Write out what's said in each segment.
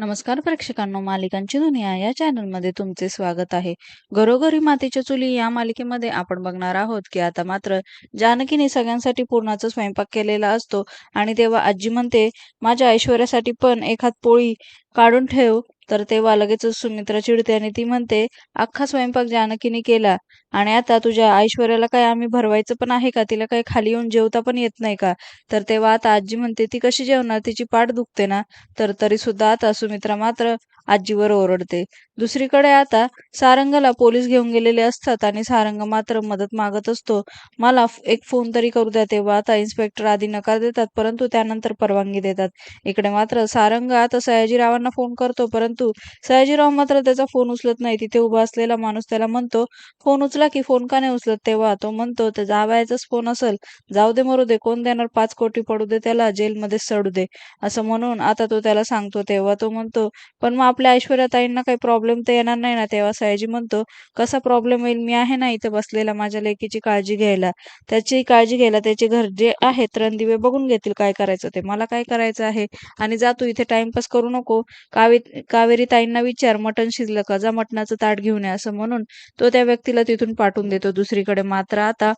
नमस्कार प्रेक्षकांनो मालिकांची दुनिया या चॅनलमध्ये तुमचे स्वागत आहे. घरोघरी मातीच्या चुली या मालिकेमध्ये आपण बघणार आहोत की आता मात्र जानकीने सगळ्यांसाठी पूर्णाचा स्वयंपाक केलेला असतो आणि तेव्हा आजी म्हणते माझ्या ऐश्वर्यासाठी पण एखाद पोळी काढून ठेव. तर तेव्हा लगेच सुमित्रा चिडते आणि ती म्हणते अख्खा स्वयंपाक जानकीने केला. आणि आता तुझ्या ऐश्वर्याला काय आम्ही भरवायचं पण आहे का? तिला काय खाली येऊन जेवता पण येत नाही का? तर तेव्हा आता आजी म्हणते ती कशी जेवणार? तिची पाठ दुखते ना. तर तरी सुद्धा आता सुमित्रा मात्र आजीवर ओरडते. दुसरीकडे आता सारंगला पोलीस घेऊन गेलेले असतात आणि सारंग मात्र मदत मागत असतो. मला एक फोन तरी करू द्या. तेव्हा आता इन्स्पेक्टर आधी नकार देतात परंतु त्यानंतर परवानगी देतात. इकडे मात्र सारंग आता सयाजीरावांना फोन करतो परंतु सयाजीराव मात्र त्याचा फोन उचलत नाही. तिथे उभा असलेला माणूस त्याला म्हणतो फोन उचला की फोन का नाही उचलत? तेव्हा तो म्हणतो त्या जावयाचाच फोन असेल. जाऊ दे मरू दे. कोण देणार? पाच कोटी पडू दे त्याला. जेलमध्ये सडू दे. असं म्हणून आता तो त्याला सांगतो. तेव्हा तो म्हणतो पण मग आपल्या ऐश्वर्याताईंना काही प्रॉब्लेम तर येणार नाही ना? तेव्हा सयाजी म्हणतो कसा प्रॉब्लेम येईल? मी आहे ना इथे बसलेला माझ्या लेकीची काळजी घ्यायला. त्याची काळजी घ्यायला त्याचे घर जे आहेत रणदिवे बघून घेतील काय करायचं ते. मला काय करायचं आहे? आणि जा तू इथे टाइमपास करू नको. कावी कावी कावेरी ताईंना विचार मटण शिजलं का? जा मटणाचं ताट घेऊन ये असं म्हणून तो त्या व्यक्तीला तिथून पाठवून देतो. दुसरीकडे मात्र आता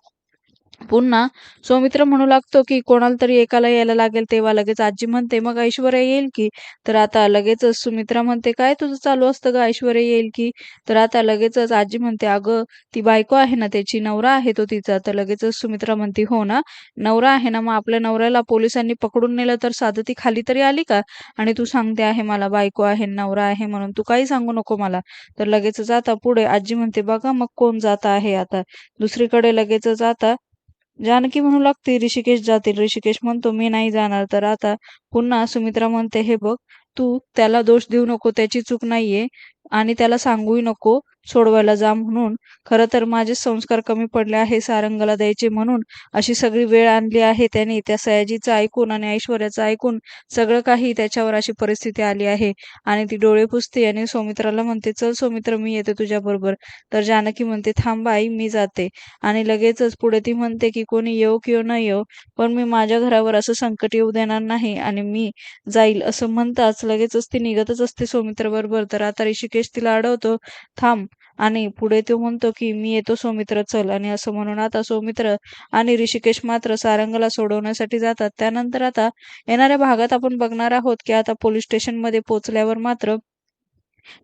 पुन्हा सौमित्र म्हणू लागतो की कोणाला तरी एकाला यायला लागेल तेव्हा लगेच आजी म्हणते मग ऐश्वर्या येईल की? तर आता लगेचच सुमित्रा म्हणते काय तुझं चालू असतं ग? ऐश्वर्या येईल की? तर आता लगेचच आजी म्हणते अगं ती बायको आहे ना त्याची नवरा आहे तो तिचा. तर लगेचच सुमित्रा म्हणते हो ना नवरा आहे ना मग आपल्या नवऱ्याला पोलिसांनी पकडून नेलं तर साधं ती खाली तरी आली का? आणि तू सांगते आहे मला बायको आहे नवरा आहे म्हणून तू काही सांगू नको मला. तर लगेचच आता पुढे आजी म्हणते बघा मग कोण जात आहे आता? दुसरीकडे लगेचच आता जानकी म्हणू लागते ऋषिकेश जातील ऋषिकेश म्हणतो मी नाही जाणार. तर आता पुन्हा सुमित्रा म्हणते हे बघ तू त्याला दोष देऊ नको त्याची चूक नाहीये आणि त्याला सांगूही नको सोडवायला जा म्हणून. खरं तर माझे संस्कार कमी पडले आहे सारंगाला द्यायचे म्हणून. अशी सगळी वेळ आणली आहे त्याने. त्या सयाजीचं ऐकून आणि ऐश्वर्याचं ऐकून सगळं काही त्याच्यावर अशी परिस्थिती आली आहे. आणि ती डोळे पुसते आणि सौमित्राला म्हणते चल सौमित्र मी येते तुझ्या बरोबर. तर जानकी म्हणते थांब आई मी जाते. आणि लगेचच पुढे ती म्हणते की कोणी येऊ किंवा न येऊ पण मी माझ्या घरावर असं संकट येऊ देणार नाही आणि मी जाईल असं म्हणताच लगेचच ती निघतच असते सौमित्र बरोबर. तर आता ऋषिकेश तिला अडवतो थांब आणि पुढे तो म्हणतो की मी येतो सौमित्र चल. आणि असं म्हणून आता सौमित्र आणि ऋषिकेश मात्र सारंगला सोडवण्यासाठी जातात. त्यानंतर आता येणाऱ्या भागात आपण बघणार आहोत की आता पोलीस स्टेशनमध्ये पोहोचल्यावर मात्र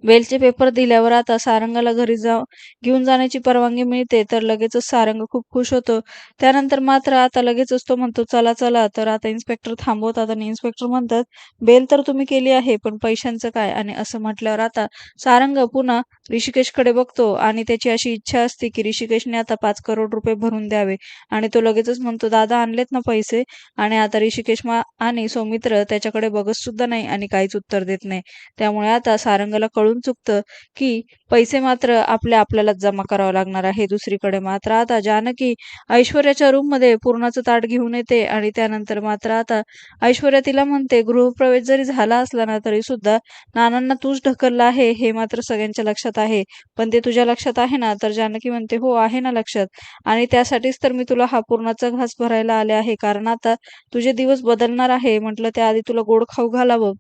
बेलचे पेपर दिल्यावर आता सारंगाला घरी जाऊ घेऊन जाण्याची परवानगी मिळते तर लगेचच सारंग खूप खुश होतो. त्यानंतर मात्र आता लगेचच तो म्हणतो चला चला. तर आता इन्स्पेक्टर थांबवतात आणि इन्स्पेक्टर म्हणतात बेल तर तुम्ही केली आहे पण पैशांचं काय? आणि असं म्हटल्यावर आता सारंग पुन्हा ऋषिकेशकडे बघतो आणि त्याची अशी इच्छा असते की ऋषिकेशने आता पाच करोड रुपये भरून द्यावे. आणि तो लगेचच म्हणतो दादा आणलेत ना पैसे? आणि आता ऋषिकेश आणि सौमित्र त्याच्याकडे बघत सुद्धा नाही आणि काहीच उत्तर देत नाही. त्यामुळे आता सारंगला कळून चुकतं की पैसे मात्र आपल्या आपल्यालाच जमा करावं लागणार आहे. दुसरीकडे मात्र आता जानकी ऐश्वर्याच्या रूममध्ये पूर्णाचं ताट घेऊन येते आणि त्यानंतर मात्र आता ऐश्वर्या तिला म्हणते गृहप्रवेश जरी झाला असला ना तरी सुद्धा नानांना तूच ढकललं आहे हे मात्र सगळ्यांच्या लक्षात आहे. पण ते तुझ्या लक्षात आहे ना? तर जानकी म्हणते हो आहे ना लक्षात. आणि त्यासाठीच तर मी तुला हा पूर्णाचा घास भरायला आले आहे. कारण आता तुझे दिवस बदलणार आहे. म्हटलं त्याआधी तुला गोड खाऊ घालावं.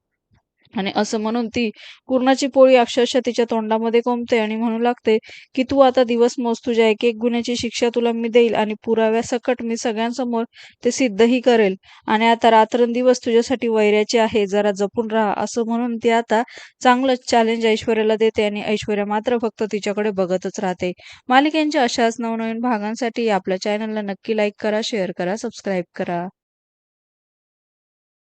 आणि असं म्हणून ती कुर्णाची पोळी अक्षरशः तिच्या तोंडामध्ये कोंबते आणि म्हणू लागते की तू आता दिवस मोज तुझ्या एक एक गुन्ह्याची शिक्षा तुला मी देईल आणि पुराव्यासकट मी सगळ्यांसमोर ते सिद्धही करेल. आणि आता रात्रंदिवस तुझ्यासाठी वैराची आहे जरा जपून राहा. असं म्हणून ती आता चांगलंच चॅलेंज ऐश्वर्याला देते आणि ऐश्वर्या मात्र फक्त तिच्याकडे बघतच राहते. मालिकेंच्या अशाच नवनवीन भागांसाठी आपल्या चॅनलला नक्की लाईक करा शेअर करा सबस्क्राईब करा.